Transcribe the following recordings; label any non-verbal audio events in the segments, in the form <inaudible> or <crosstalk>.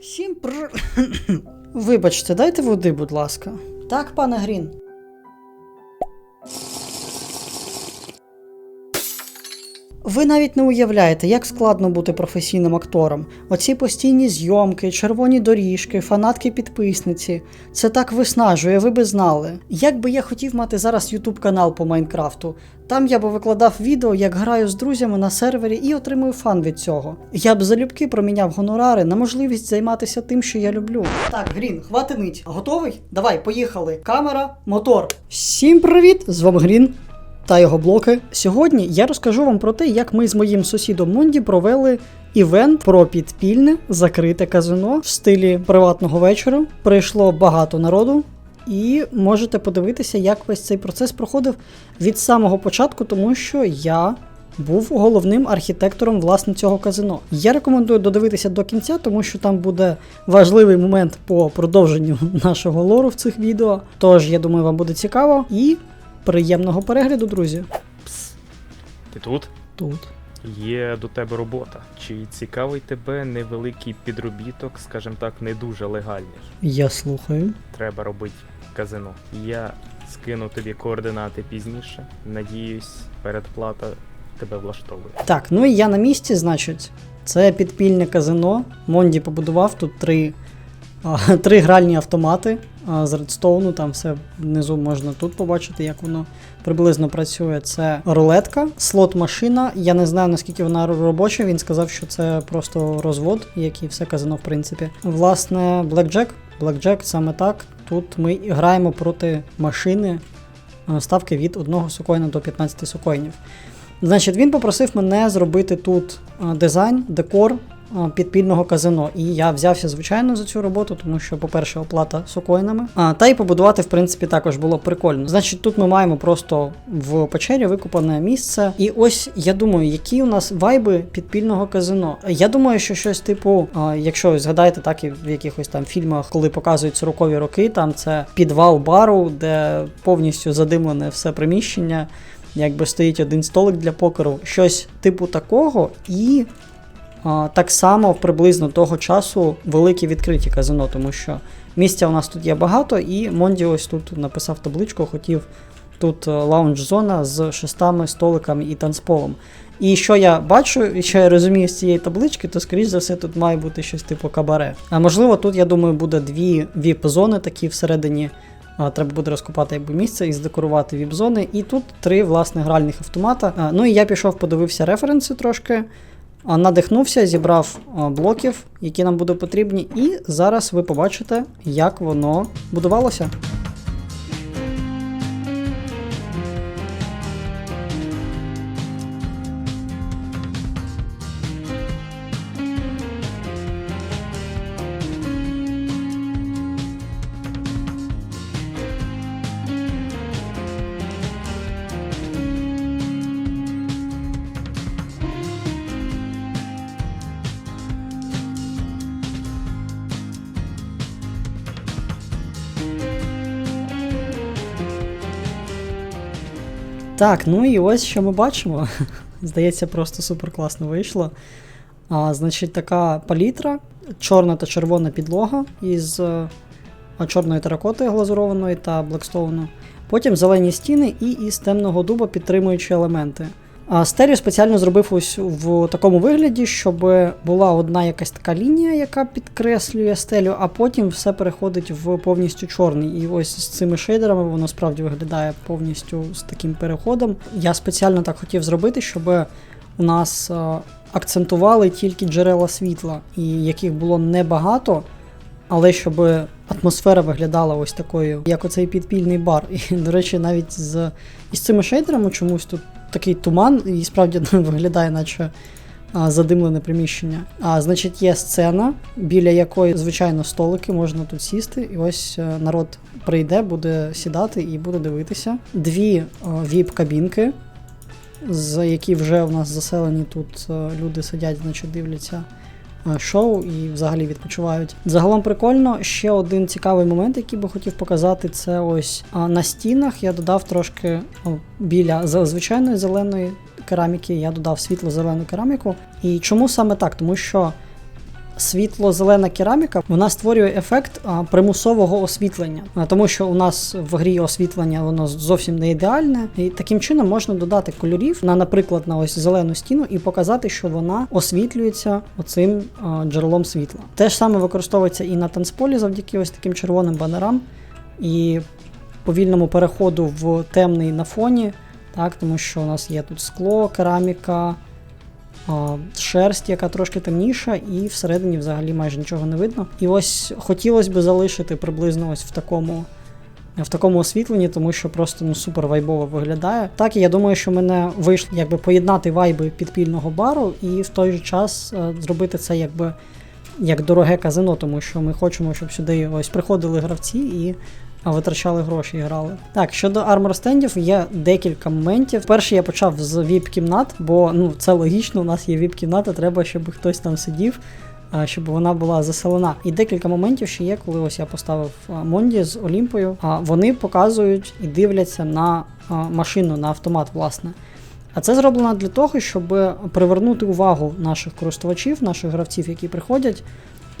Всім пр... Вибачте, дайте води, будь ласка. Так, пане Грін. Ви навіть не уявляєте, як складно бути професійним актором. Оці постійні зйомки, червоні доріжки, фанатки підписниці. Це так виснажує, ви би знали. Як би я хотів мати зараз ютуб канал по Майнкрафту. Там я би викладав відео, як граю з друзями на сервері і отримую фан від цього. Я б залюбки проміняв гонорари на можливість займатися тим, що я люблю. Так, Грін, хвати. Готовий? Давай, поїхали. Камера, мотор. Всім привіт! З вами Грін та його блоки. Сьогодні я розкажу вам про те, як ми з моїм сусідом Монді провели івент про підпільне закрите казино в стилі приватного вечора. Прийшло багато народу. І можете подивитися, як весь цей процес проходив від самого початку, тому що я був головним архітектором власне цього казино. Я рекомендую додивитися до кінця, тому що там буде важливий момент по продовженню <laughs> нашого лору в цих відео. Тож я думаю, вам буде цікаво і приємного перегляду, друзі. Ти тут? Тут. Є до тебе робота. Чи цікавий тебе невеликий підробіток, скажімо так, не дуже легальний? Я слухаю. Треба робити казино. Я скину тобі координати пізніше. Надіюсь, передплата тебе влаштовує. Так, ну і я на місці, значить. Це підпільне казино. Монді побудував тут три, а, <laughs> три гральні автомати з редстоуну. Там все внизу можна тут побачити, як воно приблизно працює. Це рулетка, слот-машина. Я не знаю наскільки вона робоча. Він сказав, що це просто розвод, як і все казино, в принципі. Власне, блекджек. Блекджек саме так. Тут ми граємо проти машини. Ставки від 1 сукойна до 15 сукойнів. Значить, він попросив мене зробити тут дизайн, декор підпільного казино. І я взявся, звичайно, за цю роботу, тому що, по-перше, оплата сукоїнами. А, та й побудувати, в принципі, також було прикольно. Значить, тут ми маємо просто в печері викопане місце. І ось я думаю, які у нас вайби підпільного казино. Я думаю, що щось типу, а, якщо ви згадаєте, так і в якихось там фільмах, коли показують 40-ві роки, там це підвал бару, де повністю задимлене все приміщення якби стоїть один столик для покеру, щось типу такого, і так само приблизно того часу великі відкриті казино, тому що місця у нас тут є багато, і Монді ось тут написав табличку, хотів тут е, лаунж-зона з шестами столиками і танцполом. І що я бачу, і що я розумію з цієї таблички, то скоріш за все тут має бути щось типу кабаре. А можливо, тут, я думаю, буде дві віп-зони такі всередині. Треба буде розкопати якби місце і здекорувати віп-зони. І тут три власне гральних автомата. Ну і я пішов, подивився референси трошки, надихнувся, зібрав блоків, які нам будуть потрібні. І зараз ви побачите, як воно будувалося. Так, ну і ось що ми бачимо. <laughs> Здається, просто супер класно вийшло. А, Значить, така палітра, чорна та червона підлога із е, а, чорної теракоти глазурованої та блекстоуну. Потім зелені стіни і із темного дуба підтримуючі елементи. А стелю спеціально зробив ось в такому вигляді, щоб була одна якась така лінія, яка підкреслює стелю, а потім все переходить в повністю чорний. І ось з цими шейдерами воно справді виглядає повністю з таким переходом. Я спеціально так хотів зробити, щоб у нас е, акцентували тільки джерела світла, і яких було небагато. Але щоб атмосфера виглядала ось такою, як оцей підпільний бар. І, до речі, навіть з із цими шейдерами чомусь тут такий туман, і справді <laughs> виглядає, наче задимлене приміщення. А значить, є сцена, біля якої, звичайно, столики, можна тут сісти. І ось е, народ прийде, буде сідати і буде дивитися. Дві віп-кабінки, з які вже у нас заселені тут е, люди сидять, значить, дивляться е, шоу і взагалі відпочивають. Загалом прикольно. Ще один цікавий момент, який би хотів показати, це ось на стінах я додав трошки біля звичайної зеленої кераміки, я додав світло-зелену кераміку. І чому саме так? Тому що світло-зелена кераміка вона створює ефект примусового освітлення, тому що у нас в грі освітлення воно зовсім не ідеальне, і таким чином можна додати кольорів на, наприклад, на ось зелену стіну і показати, що вона освітлюється оцим джерелом світла. Те ж саме використовується і на танцполі завдяки ось таким червоним банерам і повільному переходу в темний на фоні, так, тому що у нас є тут скло, кераміка шерсть, яка трошки темніша, і всередині взагалі майже нічого не видно. І ось хотілося б залишити приблизно ось в такому. В такому освітленні, тому що просто ну супер вайбово виглядає. Так, і я думаю, що мене вийшло якби поєднати вайби підпільного бару і в той же час е, зробити це якби як дороге казино, тому що ми хочемо, щоб сюди ось приходили гравці і а, витрачали гроші і грали. Так, щодо армор стендів, є декілька моментів. Перший я почав з віп-кімнат, бо ну це логічно, у нас є віп-кімната, треба, щоб хтось там сидів. Щоб вона була заселена. І декілька моментів ще є, коли ось я поставив Монді з Олімпою. А вони показують і дивляться на машину, на автомат, власне. А це зроблено для того, щоб привернути увагу наших користувачів, наших гравців, які приходять.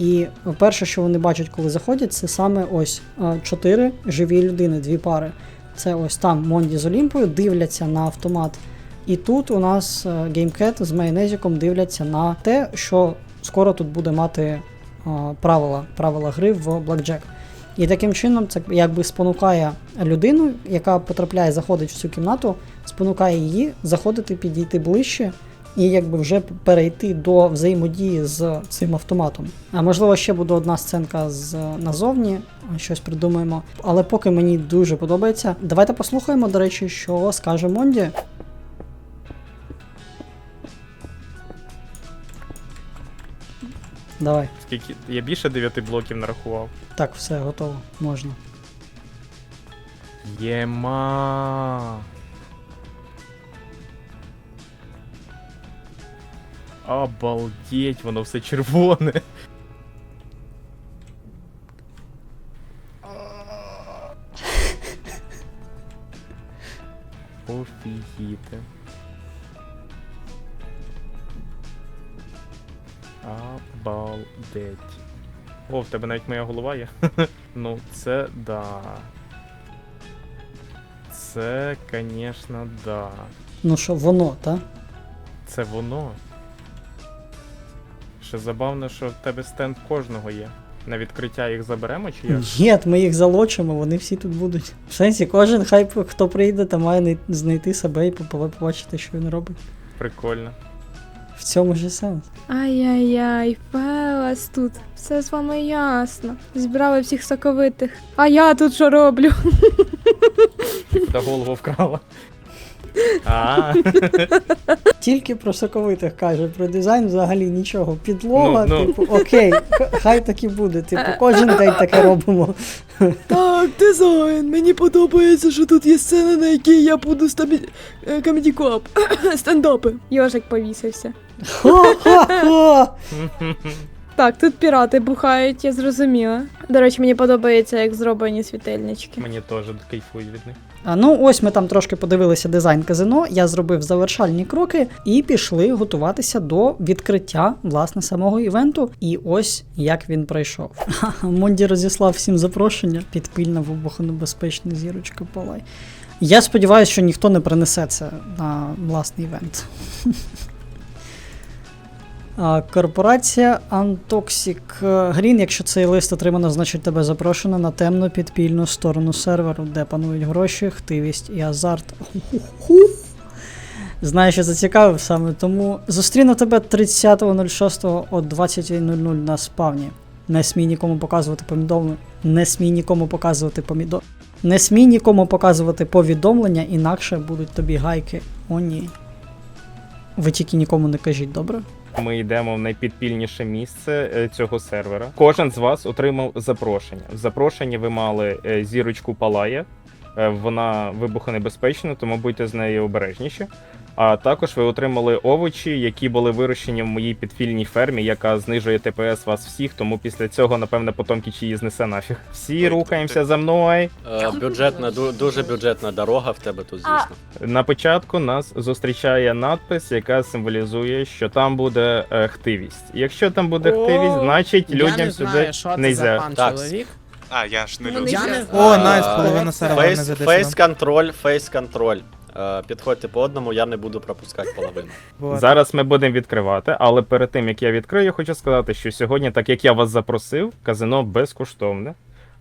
І перше, що вони бачать, коли заходять, це саме ось е, чотири живі людини, дві пари. Це ось там Монді з Олімпою дивляться на автомат. І тут у нас е, GameCat з майонезиком дивляться на те, що скоро тут буде мати е, правила, правила гри в Blackjack. І таким чином це якби спонукає людину, яка потрапляє, заходить в цю кімнату, спонукає її заходити, підійти ближче і якби вже перейти до взаємодії з цим автоматом. А можливо, ще буде одна сценка з назовні, щось придумаємо. Але поки мені дуже подобається. Давайте послухаємо, до речі, що скаже Монді. Давай. Скільки. Я більше 9 блоків нарахував. Так, все готово, можна. Єма. Обалдеть, воно все червоне. Офігіти. Обалдеть. О, в тебе навіть моя голова є. <laughs> ну, це да. Це, конечно, да. Ну що, воно, так? Це воно. Ще забавно, що в тебе стенд кожного є. На відкриття їх заберемо чи як? Ні, ми їх залочимо, вони всі тут будуть. В сенсі, кожен хай хто прийде, та має знайти себе і побачити, що він робить. Прикольно. В цьому ж сенс. Ай-яй-яй, Фелас тут. Все з вами ясно. Збирали всіх соковитих. А я тут що роблю? Та голову вкрала. А, <laughs> Тільки про соковитих каже, про дизайн взагалі нічого. Підлога, Ну, ну. типу, окей, х- хай так і буде. Типу, кожен день таке робимо. Так, дизайн. Мені подобається, що тут є сцена, на якій я буду стабі... Comedy Club. <coughs> Стендапи. Йожик повісився. Хо-хо-хо! <laughs> Так, тут пірати бухають, я зрозуміла. До речі, мені подобається, як зроблені світильнички. мені теж кайфують від них. А, ну, ось ми там трошки подивилися дизайн казино. Я зробив завершальні кроки і пішли готуватися до відкриття власне самого івенту. І ось як він пройшов. Монді розіслав всім запрошення. Підпільна вибухонебезпечна зірочка палай. Я сподіваюся, що ніхто не принесе це на власний івент. Корпорація Antoxic Green, якщо цей лист отримано, значить тебе запрошено на темну підпільну сторону серверу, де панують гроші, хтивість і азарт. Знаю, що зацікавив саме, тому зустріну тебе 30.06 о 20.00 на спавні. Не смій нікому показувати повідомлення. Не смій нікому показувати помідо. Не смій нікому показувати повідомлення, інакше будуть тобі гайки. О, ні. Ви тільки нікому не кажіть, добре? Ми йдемо в найпідпільніше місце е, цього сервера. Кожен з вас отримав запрошення. В запрошенні ви мали е, зірочку Палая. Е, Вона вибухонебезпечна, тому будьте з нею обережніші. А також ви отримали овочі, які були вирощені в моїй підфільній фермі, яка знижує ТПС вас всіх, тому після цього, напевне, потом її знесе нафіг. Всі рухаємося за мною. Е, бюджетна, ду- дуже бюджетна дорога в тебе тут, звісно. На початку нас зустрічає надпис, яка символізує, що там буде е, хтивість. Якщо там буде О, хтивість, значить Я людям не сюди знаю, що це нельзя. за пан Так. чоловік. А, я ж не Ну, люблю. Я не О, найс, половина сервера не Фейс, задешева. фейс контроль, фейс контроль. Е, підходьте по одному, я не буду пропускати половину. <laughs> Вот. Зараз ми будемо відкривати, але перед тим як я відкрию, я хочу сказати, що сьогодні, так як я вас запросив, казино безкоштовне.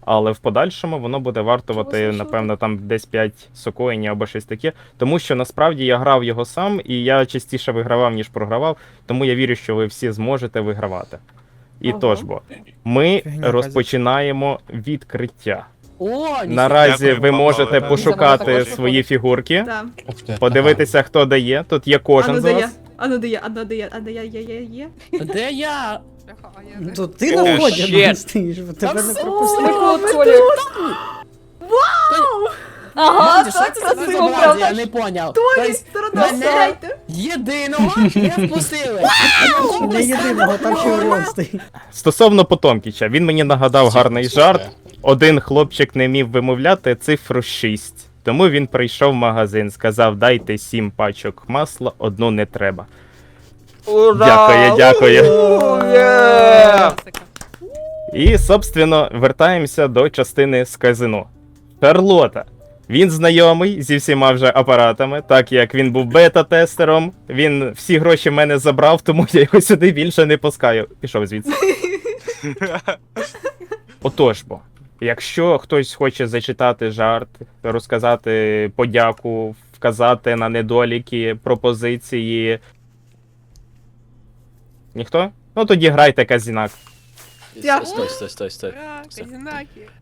Але в подальшому воно буде вартувати, напевно, там десь 5 сокоїнів або щось таке. Тому що насправді я грав його сам, і я частіше вигравав, ніж програвав. Тому я вірю, що ви всі зможете вигравати. І Ага. тож бо, ми Фігня, розпочинаємо відкриття. О, Наразі Дякую, ви Павло. можете Так. пошукати свої фігурки, Да. подивитися, хто дає. Тут є кожен з дає, вас. ану дає, ану дає, а де я є, є, є. Де я? То ти О, на вході щет. не стоїш, бо тебе не пропустили. Ага, Друзі, що це за правда? Я не поняв. Тобто, сторона, мене-. Єдиного не впустили. Не єдиного, там ще Оріон стоїть. Стосовно Потомкіча, він мені нагадав гарний жарт. Один хлопчик не міг вимовляти цифру 6. Тому він прийшов в магазин, сказав: дайте сім пачок масла, одну не треба. Дякую, дякую. І, собственно, вертаємося до частини з казино. Шарлота. Він знайомий зі всіма вже апаратами, так як він був бета-тестером. Він всі гроші в мене забрав, тому я його сюди більше не пускаю. Пішов звідси. <laughs> Отож бо, якщо хтось хоче зачитати жарт, розказати подяку, вказати на недоліки, пропозиції. Ніхто? Ну тоді грайте казінак. Дякую. Стой, стой, стой, стой. Все.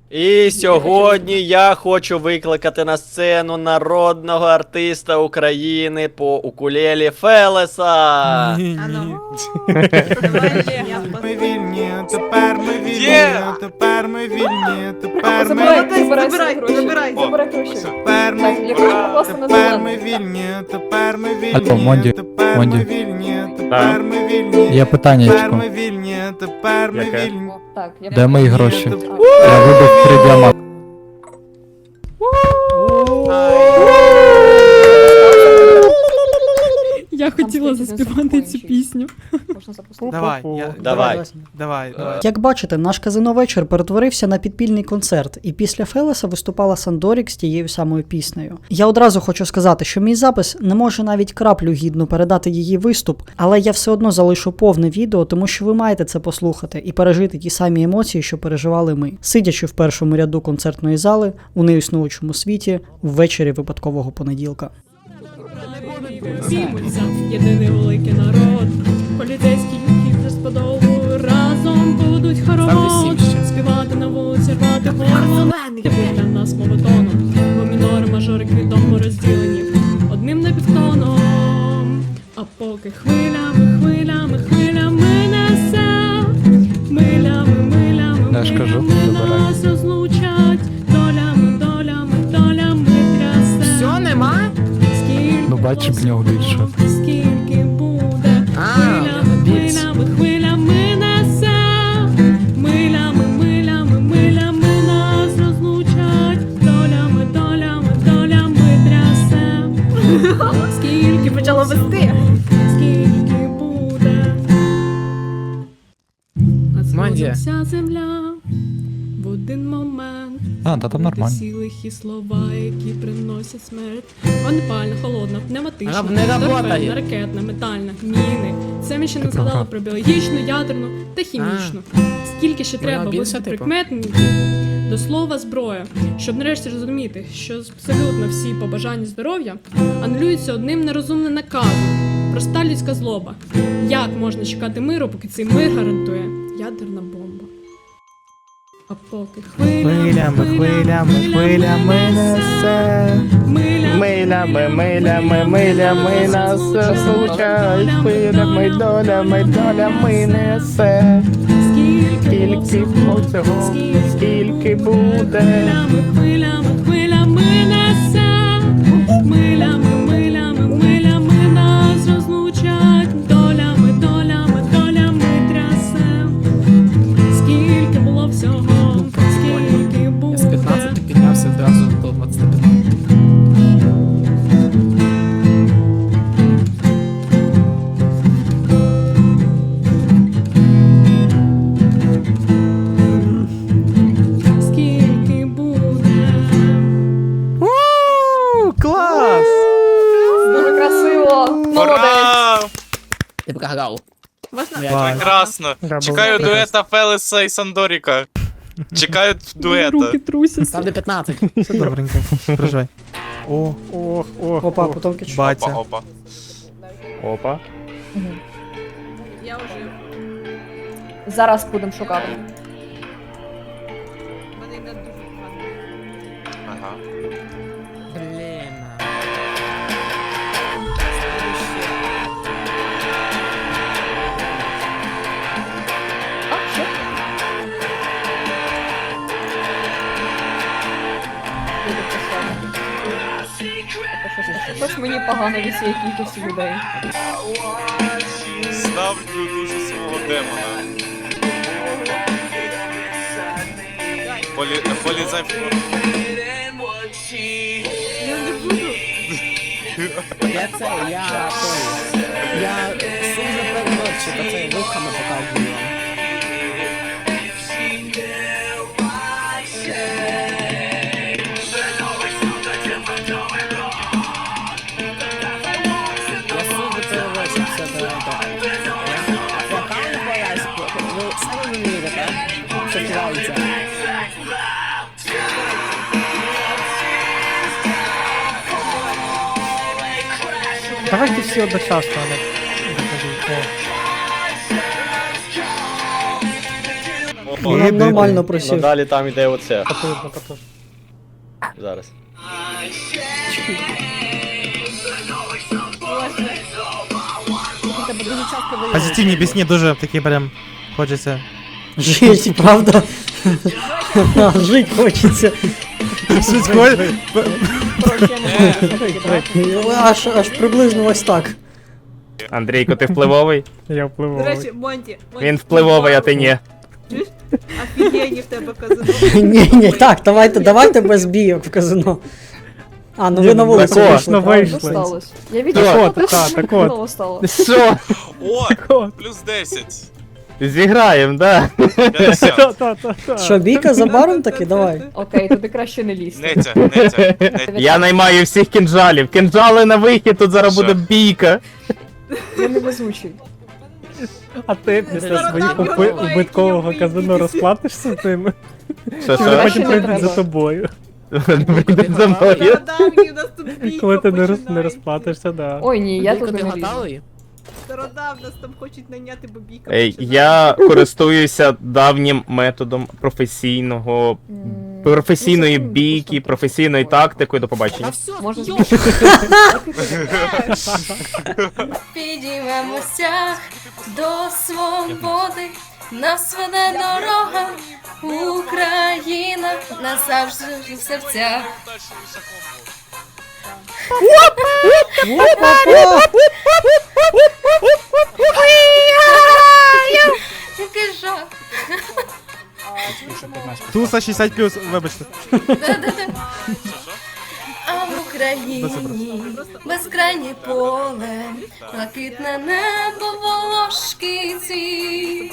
І сьогодні я хочу викликати на сцену народного артиста України по укулелі Фелеса. Ні, Ану. ні. <laughs> Давай, Ми вільні, тепер ми вільні, Є! тепер ми вільні, тепер ми Забирай, вільні, забирай, забирай. О, Забирай гроші. тепер ми Так, якщо просто не Тепер ми вільні, тепер ми Монді, вільні, тепер Монді. ми вільні, тепер ми вільні, Є тепер питаннячко. ми вільні, тепер ми Яке? вільні. Так, я Де мої гроші? Я вибив три діаманти. Я хотіла заспівати цю пісню. Давай, я- Давай. Давай, давай. Як бачите, наш казино вечір перетворився на підпільний концерт, і після Фелеса виступала Сандорік з тією самою піснею. Я одразу хочу сказати, що мій запис не може навіть краплю гідно передати її виступ, але я все одно залишу повне відео, тому що ви маєте це послухати і пережити ті самі емоції, що переживали ми, сидячи в першому ряду концертної зали у неіснуючому світі ввечері випадкового понеділка. Зіймуться, єдиний великий народ. Поліцейські розподову разом будуть хоровод. Співати на вулиці, рвати горло. Типу для нас мовотоном, бо мінори, мажори квітом розділені одним непідтоном. А поки хвилями, хвилями, хвилями Скільки Ну, бачиш, нормально. Всі лихі слова, які приносять смерть. Вогнепальна, холодна, пневматична, Вона не торпедна, ракетна, метальна, міни. Це ми ще не Ти права. про біологічну, ядерну та хімічну. Скільки ще Вона треба більше, бути типу? прикметників до слова зброя, щоб нарешті розуміти, що абсолютно всі побажання здоров'я анулюються одним нерозумним наказом. Проста людська злоба. Як можна чекати миру, поки цей мир гарантує ядерна бомба? А поки Хвилями, хвилями, хвилями несе. Милями, милями, милями нас случають. хвилями, долями, долями несе. Скільки цього, скільки буде. Хвилями, хвилями, хвилями несе, Прекрасно. Чекаю дуета Фелеса і Сандоріка. Чекаю дуета. Руки трусяться. Там де 15. Все добренько. Проживай. О, Ох, ох. Опа, потім кич. Опа, батя. опа. Опа. Я вже. Зараз будемо шукати. Не. Ага. Щось мені погано від цієї кількості людей. Ставлю дуже свого демона. Полі... Полізай в Я не буду. Я це, я той. Всі одночасно, а не. Ну, Нормально просів. Надалі там іде оце. Зараз. Тебе дуже часто виявляється. Позитивні пісні дуже такі прям хочеться. Жить, правда? <laughs> Жить хочеться. Аж, аж приблизно ось так. Андрійко, ти впливовий? Я До речі, Монті. Монті, Він впливовий, а ти ні. Офігенні в тебе казино. <laughs> Ні, ні, так, давайте, давайте без бійок в казино. А, ну ви на вулицю вийшли. Ну, правда? вийшли. Сталося? Я Так відчула, от, те, що так, мені так от. стало. Що? О! Плюс 10. Зіграємо, да? 50. Що, бійка за баром таки? Давай. Окей, тобі краще не лізти. Нетя, нетя, нетя. Я наймаю всіх кінжалів. Кінжали на вихід, тут зараз Що? буде бійка. Я не везучий. А ти після своїх уби- убиткового казино розплатишся цим? Що, Краще що? не треба. тобою. Прийдуть за мною. У нас тут бійка починається. розплатишся, да. Ой, ні, я тут не лізу. Нас там хочуть наняти, бо бійка Ей, я користуюся давнім методом професійного професійної бійки, професійної тактикою. До побачення. все, Підіймемося до свободи, нас веде дорога, Україна. Назавжди в серцях. Який Туса 60 плюс, вибачте. Да-да-да. <laughs> А в Україні безкрайнє поле, блакитне небо, волошки ці.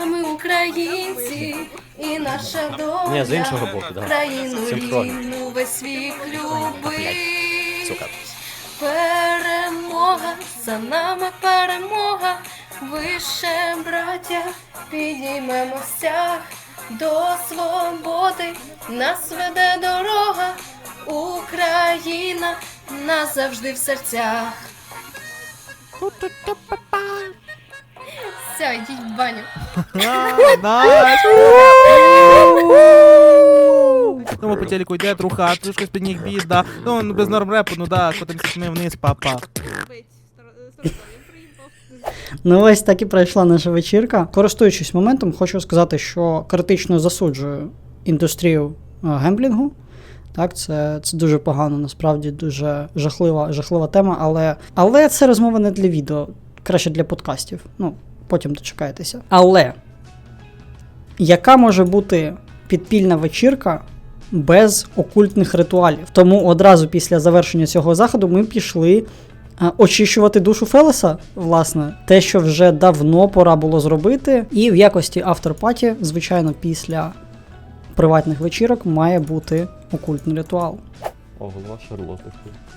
А ми українці, і наша доля. Ні, з іншого боку, да. Країну Синхронно. рідну весь світ любить. Сука. Перемога, за нами перемога, вище браття, підіймемося до свободи, нас веде дорога, Україна назавжди в серцях. Все, йдіть в баню. <laughs> Тому по телеку йде труха, трошки з-під ніг біда. Ну, ну, без норм репу, ну да, котимся ми вниз, папа. Ну ось так і пройшла наша вечірка. Користуючись моментом, хочу сказати, що критично засуджую індустрію е, гемблінгу. Так, це, це дуже погано, насправді дуже жахлива, жахлива тема, але, але це розмова не для відео, краще для подкастів. Ну, потім дочекайтеся. Але яка може бути підпільна вечірка без окультних ритуалів? Тому одразу після завершення цього заходу ми пішли очищувати душу Фелеса, власне, те, що вже давно пора було зробити. І в якості авторпаті, звичайно, після приватних вечірок має бути окультний ритуал. О, голова Шарлоти.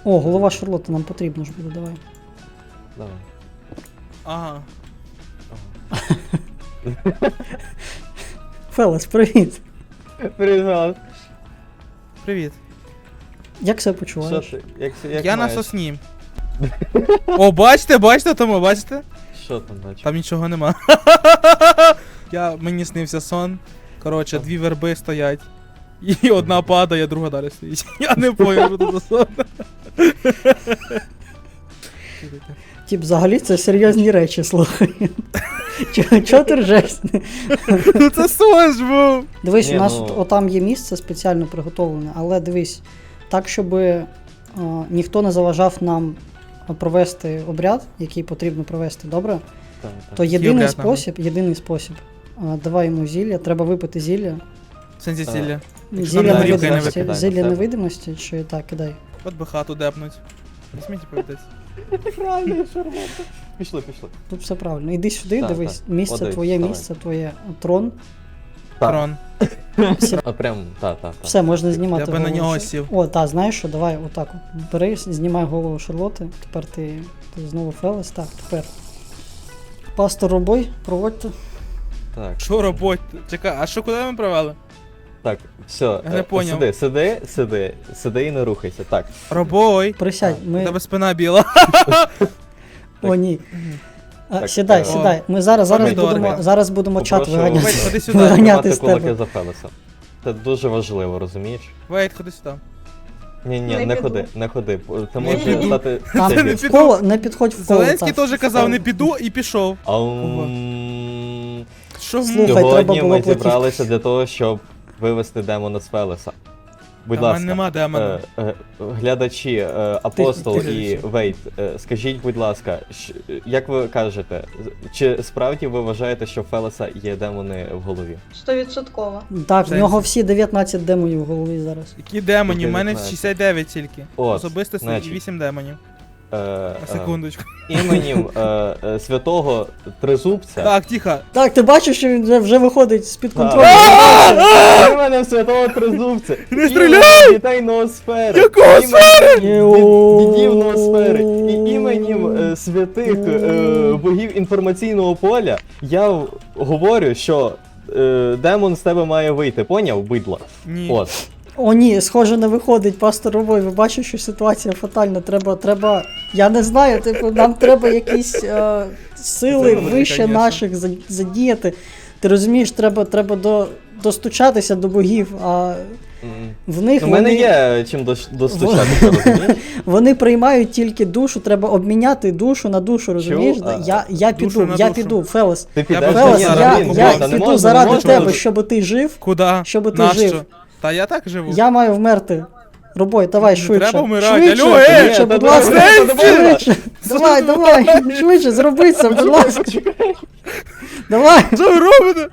О, голова Шарлотта нам потрібно ж буде, давай. Давай. Ага. Фелес, привіт. Привіт, Привіт. Як себе що почуваєш? ти? Як, як Я на маєш? сосні. О, бачите, бачите тому, бачите? Що там наче? Там нічого нема. <laughs> Я, мені снився сон. Коротше, дві верби стоять. І одна падає, друга далі стоїть. <laughs> Я не поняв, що це за сон. Тіп, взагалі це серйозні речі, слухай. Чого ти ржеш? Ну це сон ж був. Дивись, у нас ну- отам є місце спеціально приготовлене, але дивись, так, щоб ніхто не заважав нам провести обряд, який потрібно провести, добре? Так, так. То єдиний обряд, спосіб, єдиний спосіб. Давай йому зілля, треба випити зілля. В сенсі зілля. Якщо Зілля там і не невидимості, викидаємо зілля себе. невидимості, чи так, кидай. От би хату депнуть. Не смійте повідеться. Правильно? Пішли, пішли. Тут все правильно. Іди сюди, Так, дивись, так. місце Один, твоє, вставай. місце твоє, трон. Всі- А прям, та, та, та. Все, можна знімати Я би на голову нього сів. О, так, знаєш що, давай отак от. Бери, знімай голову Шарлоти. Тепер ти, ти знову Фелес. Так, тепер. Пастор Робой, проводьте. Так, Що робить? Чекай, а що куди ми привели? так, все. Я не е, поняв. Сиди, сиди, сиди, сиди і не рухайся. Так, Робой. Присядь, У ми. тебе спина біла. О, ні. А, Так, сідай, е, сідай. Ми зараз, зараз помідори. будемо, зараз будемо чат Попрошу виганяти. Вейт, ходи сюди. Виганяти тримати з кулаки тебе. за Фелеса. Це дуже важливо, розумієш? Вейт, ходи сюди. Ні, ні, Не не піду. ходи, не ходи. Ти Не піду. стати. Там це не в коло, не підходь в коло. Зеленський так. теж казав, не піду і пішов. Ам, Що Слухай, м? треба Сьогодні було ми платити. зібралися для того, щоб вивести демона з Фелеса. Будь Та в мене ласка, нема демона. е, е, глядачі, е, апостол ти і глядачі. Вейт, е, скажіть, будь ласка, щ- як ви кажете, з- чи справді ви вважаєте, що в Фелеса є демони в голові? Стовідсотково. Так, в Сенсі. нього всі 19 демонів в голові зараз. Які демоні? У мене 69 тільки. От, Особисто значить. 8 демонів. Е, е, секундочку. іменем е, е, святого Тризубця. Так, тихо. Так, ти бачиш, що він вже, вже виходить з-під контролю. Іменем святого Тризубця. Не стріляй! Дітей ноосфери. Якого Йоу. Дідів ноосфери. І іменем е, святих е, богів інформаційного поля я в- говорю, що е, демон з тебе має вийти. Поняв, бидло? Ні. От. О, ні, схоже, не виходить, пастор Робой. Ви бачите, що ситуація фатальна. Треба, треба. Я не знаю, типу, нам треба якісь е, сили Це вище конечно. наших за- задіяти. Ти розумієш, треба, треба до, достучатися до богів, а М. в них У мене вони, є чим дос- достучатися, розумієш? <laughs> вони приймають тільки душу, треба обміняти душу на душу, розумієш? А, я, я душу піду, на я душу. піду, Фелес. Ти підеш Фелес, ні, я, Андрій, я та не піду можна, заради можна тебе, щоб ти жив. Куда? Щоб ти Нащо? жив. Та я так живу. Я маю вмерти. Робой, давай Не швидше. треба вмирати, Швидше, алло, е! швидше, будь ласка. Швидше. Давай, давай, швидше, зроби це, будь ласка. Давай. Що ви робите?